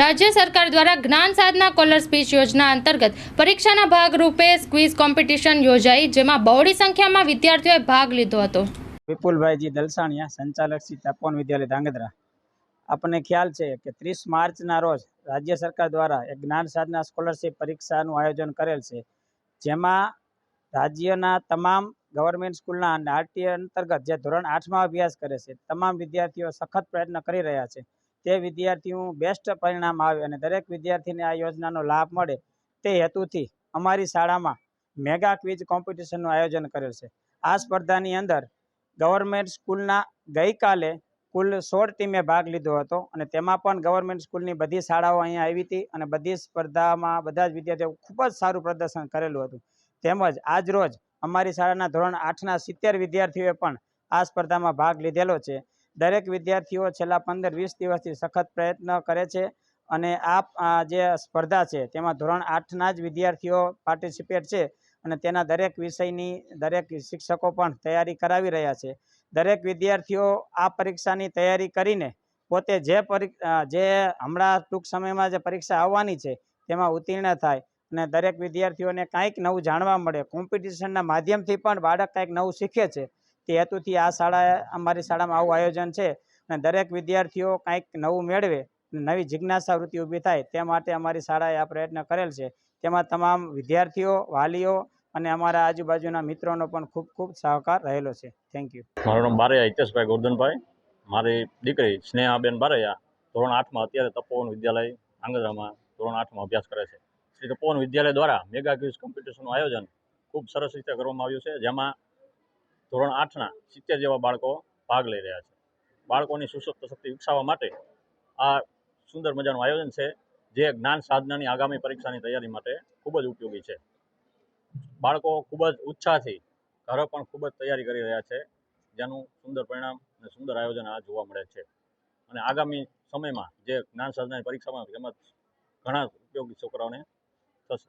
રાજ્ય સરકાર દ્વારા જ્ઞાન સાધના કોલર સ્પીચ યોજના અંતર્ગત પરીક્ષાના ભાગરૂપે ક્વિઝ કોમ્પિટિશન યોજાઈ, જેમાં બહોળી સંખ્યામાં વિદ્યાર્થીઓએ ભાગ લીધો હતો. વિપુલભાઈજી દલસાણિયા, સંચાલક શ્રી તપોન વિદ્યાલય ધાંગધ્રા. આપણને ખ્યાલ છે કે ત્રીસ માર્ચના રોજ રાજ્ય સરકાર દ્વારા એક જ્ઞાન સાધના સ્કોલરશીપ પરીક્ષાનું આયોજન કરેલ છે, જેમાં રાજ્યના તમામ ગવર્મેન્ટ સ્કૂલના અને આરટીએ અંતર્ગત જે ધોરણ આઠમાં અભ્યાસ કરે છે, તમામ વિદ્યાર્થીઓ સખત પ્રયત્ન કરી રહ્યા છે. તે વિદ્યાર્થીઓ બેસ્ટ પરિણામ આવે અને દરેક વિદ્યાર્થીને આ યોજનાનો લાભ મળે તે હેતુથી અમારી શાળામાં મેગા ક્વિઝ કોમ્પિટિશનનું આયોજન કરેલ છે. આ સ્પર્ધાની અંદર ગવર્મેન્ટ સ્કૂલના ગઈકાલે કુલ સોળ ટીમે ભાગ લીધો હતો અને તેમાં પણ ગવર્મેન્ટ સ્કૂલની બધી શાળાઓ અહીંયા આવી હતી અને બધી સ્પર્ધામાં બધા જ વિદ્યાર્થીઓ ખૂબ જ સારું પ્રદર્શન કરેલું હતું. તેમજ આજ રોજ અમારી શાળાના ધોરણ આઠના સિત્તેર વિદ્યાર્થીઓએ પણ આ સ્પર્ધામાં ભાગ લીધેલો છે. દરેક વિદ્યાર્થીઓ છેલ્લા પંદર વીસ દિવસથી સખત પ્રયત્ન કરે છે અને આ જે સ્પર્ધા છે તેમાં ધોરણ આઠના જ વિદ્યાર્થીઓ પાર્ટિસિપેટ છે અને તેના દરેક વિષયની દરેક શિક્ષકો પણ તૈયારી કરાવી રહ્યા છે. દરેક વિદ્યાર્થીઓ આ પરીક્ષાની તૈયારી કરીને પોતે જે જે હમણાં ટૂંક સમયમાં જે પરીક્ષા આવવાની છે તેમાં ઉત્તીર્ણ થાય અને દરેક વિદ્યાર્થીઓને કાંઈક નવું જાણવા મળે. કોમ્પિટિશનના માધ્યમથી પણ બાળક કાંઈક નવું શીખે છે. તે હેતુથી આ શાળાએ અમારી શાળામાં આવું આયોજન છે અને દરેક વિદ્યાર્થીઓ કાંઈક નવું મેળવે નવી જિજ્ઞાસા વૃત્તિ ઊભી થાય તે માટે અમારી શાળાએ આ પ્રયત્ન કરેલ છે. તેમાં તમામ વિદ્યાર્થીઓ, વાલીઓ અને અમારા આજુબાજુના મિત્રોનો પણ ખૂબ ખૂબ સહકાર રહેલો છે. થેન્ક યુ મારું નામ બારૈયા હિતેશભાઈ ગોરધનભાઈ. મારી દીકરી સ્નેહાબેન બારૈયા ધોરણ આઠમાં અત્યારે તપોવન વિદ્યાલય આંગ્રામાં ધોરણ આઠમાં અભ્યાસ કરે છે. શ્રી તપોવન વિદ્યાલય દ્વારા મેગા ક્વિઝ કોમ્પિટિશનનું આયોજન ખૂબ સરસ રીતે કરવામાં આવ્યું છે. જેમાં ધોરણ આઠના સિત્તેર જેવા બાળકો ભાગ લઈ રહ્યા છે. બાળકોની સુષુપ્ત શક્તિ વિકસાવવા માટે આ સુંદર મજાનું આયોજન છે, જે જ્ઞાન સાધનાની આગામી પરીક્ષાની તૈયારી માટે ખૂબ જ ઉપયોગી છે. બાળકો ખૂબ જ ઉત્સાહથી ઘરે પણ ખૂબ જ તૈયારી કરી રહ્યા છે, જેનું સુંદર પરિણામ અને સુંદર આયોજન આ જોવા મળે છે. અને આગામી સમયમાં જે જ્ઞાન સાધનાની પરીક્ષામાં તેમજ ઘણા ઉપયોગી છોકરાઓને થશે.